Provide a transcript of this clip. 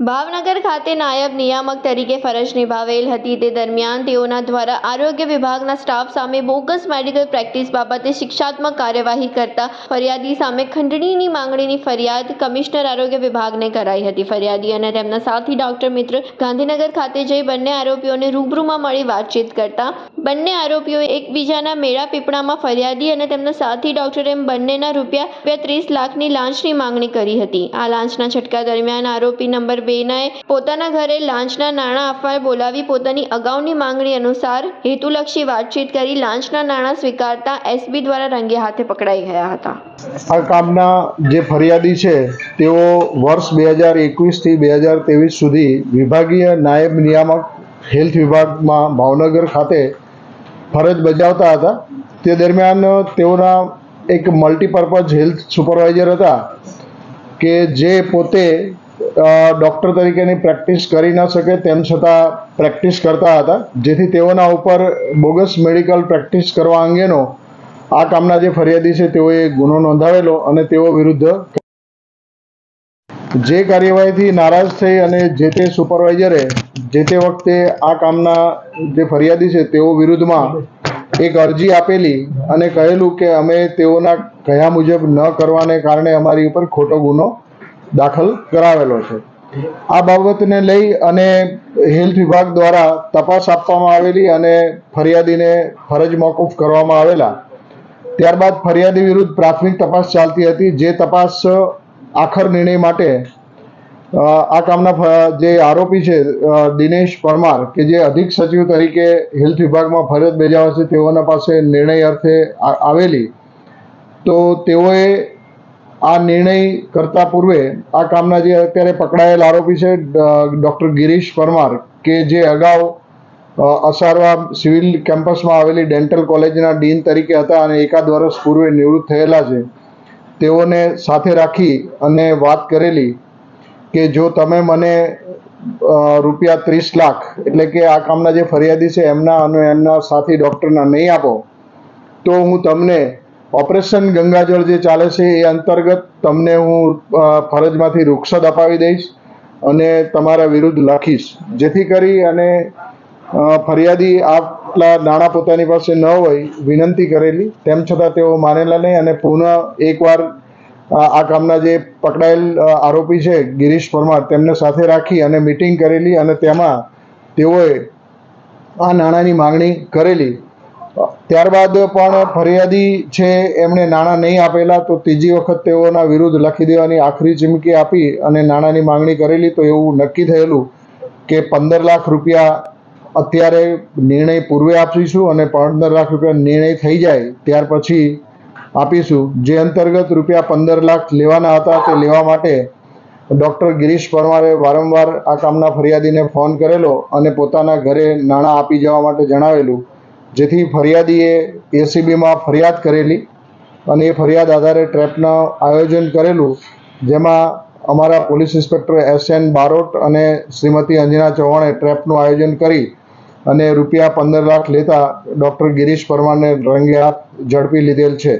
ભાવનગર ખાતે નાયબ નિયામક તરીકે ફરજ નિભાવેલ હતી. તે દરમિયાન તેઓના દ્વારા આરોગ્ય વિભાગના સ્ટાફ સામે બોગસ મેડિકલ પ્રેક્ટિસ બાબતે શિક્ષાત્મક કાર્યવાહી કરતા ફરિયાદી સામે ખંડણીની માંગણીની ફરિયાદ કમિશનર આરોગ્ય વિભાગને કરાઈ હતી. ફરિયાદી અને તેમના સાથી ડોક્ટર મિત્ર ગાંધીનગર ખાતે જઈ બંને આરોપીઓને રૂબરૂમાં મળી વાતચીત કરતા બંને આરોપીઓ એકબીજાના મેળા પીપળામાં ફરિયાદી અને તેમના સાથી ડોક્ટર એમ બંનેના રૂપિયા ત્રીસ લાખની લાંચની માંગણી કરી હતી. આ લાંચના છટકા દરમિયાન આરોપી નંબર બેનાએ પોતાના ઘરે લાંચના નાણાં આપવા બોલાવી પોતાની અગાઉની માંગણી અનુસાર હેતુલક્ષી વાતચીત કરી લાંચના નાણાં સ્વીકારતા એસબી દ્વારા રંગે હાથે પકડાઈ ગયા હતા. આ કામના જે ફરિયાદી છે, તેઓ વર્ષ બે હજાર એકવીસથી બે હજાર ત્રેવીસ સુધી વિભાગીય નાયબ નિયામક હેલ્થ વિભાગમાં ભાવનગર ખાતે ફરજ બજાવતા હતા. તે દરમિયાન તેઓના એક મલ્ટીપર્પઝ હેલ્થ સુપરવાઇઝર હતા કે જે પોતે ડૉક્ટર તરીકેની પ્રેક્ટિસ કરી ન શકે તેમ છતાં પ્રેક્ટિસ કરતા હતા. જેથી તેઓના ઉપર બોગસ મેડિકલ પ્રેક્ટિસ કરવા અંગેનો આ કામના જે ફરિયાદી છે તેઓએ ગુનો નોંધાવેલો અને તેઓ વિરુદ્ધ જે કાર્યવાહીથી નારાજ થઈ અને જે તે સુપરવાઇઝરે જે તે વખતે આ કામના જે ફરિયાદી છે તેઓ વિરુદ્ધમાં એક અરજી આપેલી અને કહેલું કે અમે તેઓના કહ્યા મુજબ ન કરવાને કારણે અમારી ઉપર ખોટો ગુનો દાખલ કરાવેલો છે. આ બાબતને લઈ અને હેલ્થ વિભાગ દ્વારા તપાસ આપવામાં આવેલી અને ફરિયાદીને ફરજ મોકૂફ કરવામાં આવેલા. ત્યારબાદ ફરિયાદી વિરુદ્ધ પ્રાથમિક તપાસ ચાલતી હતી. જે તપાસ આખર નિર્ણય માટે આ કામના જે આરોપી છે દિનેશ પરમાર, કે જે અધિક સચિવ તરીકે હેલ્થ વિભાગમાં ફરજ બજાવે છે, તેઓના પાસે નિર્ણય અર્થે આવેલી, તો તેઓએ આ નિર્ણય કરતા પૂર્વે આ કામના જે અત્યારે પકડાયેલ આરોપી છે ડૉક્ટર ગિરીશ પરમાર, કે જે અગાઉ અસારવા સિવિલ કેમ્પસમાં આવેલી ડેન્ટલ કોલેજના ડીન તરીકે હતા અને એકાદ વર્ષ પૂર્વે નિવૃત્ત થયેલા છે. તેઓને સાથે રાખી અને વાત કરેલી કે જો તમે મને રૂપિયા ત્રીસ લાખ, એટલે કે આ કામના જે ફરિયાદી છે એમના અને એમના સાથી ડૉક્ટરના નહીં આપો, તો હું તમને ઓપરેશન ગંગાજળ જે ચાલે છે એ અંતર્ગત તમને હું ફરજમાંથી રૂખસદ અપાવી દઈશ અને તમારા વિરુદ્ધ લખીશ. જેથી કરી અને ફરિયાદી ફરિયાદી આટલા નાણાં પોતાની પાસે ન હોય, વિનંતી કરેલી. તેમ છતાં તેઓ માનેલા નહીં અને પુનઃ એકવાર આ કામના જે પકડાયેલ આરોપી છે, ગિરીશ પરમાર, તેમને સાથે રાખી અને મિટિંગ કરેલી અને તેમાં તેઓએ આ નાણાંની માંગણી કરેલી. ત્યારબાદ પણ ફરિયાદી છે, એમણે નાણાં નહીં આપેલા, તો ત્રીજી વખત તેઓના વિરુદ્ધ લખી દેવાની આખરી ચીમકી આપી અને નાણાંની માંગણી કરેલી, તો એવું નક્કી થયેલું કે પંદર લાખ રૂપિયા અત્યારે નિર્ણય પૂર્વે આપીશું અને પંદર લાખ રૂપિયા નિર્ણય થઈ જાય ત્યાર પછી આપીશું. જે અંતર્ગત રૂપિયા પંદર લાખ લેવાના હતા તે લેવા માટે ડૉક્ટર ગિરીશ પરમારે વારંવાર આ કામના ફરિયાદીને ફોન કરેલો અને પોતાના ઘરે નાણાં આપી જવા માટે જણાવેલું, જેથી ફરિયાદીએ એસીબીમાં ફરિયાદ કરેલી અને એ ફરિયાદ આધારે ટ્રેપનું આયોજન કરેલું, જેમાં અમારા police inspector S N Barot અને શ્રીમતી અંજના ચૌહાણે ટ્રેપનું આયોજન કરી અને રૂપિયા પંદર લાખ લેતા ડૉક્ટર ગિરીશ પરમારને રંગે હાથ ઝડપી લીધેલ છે.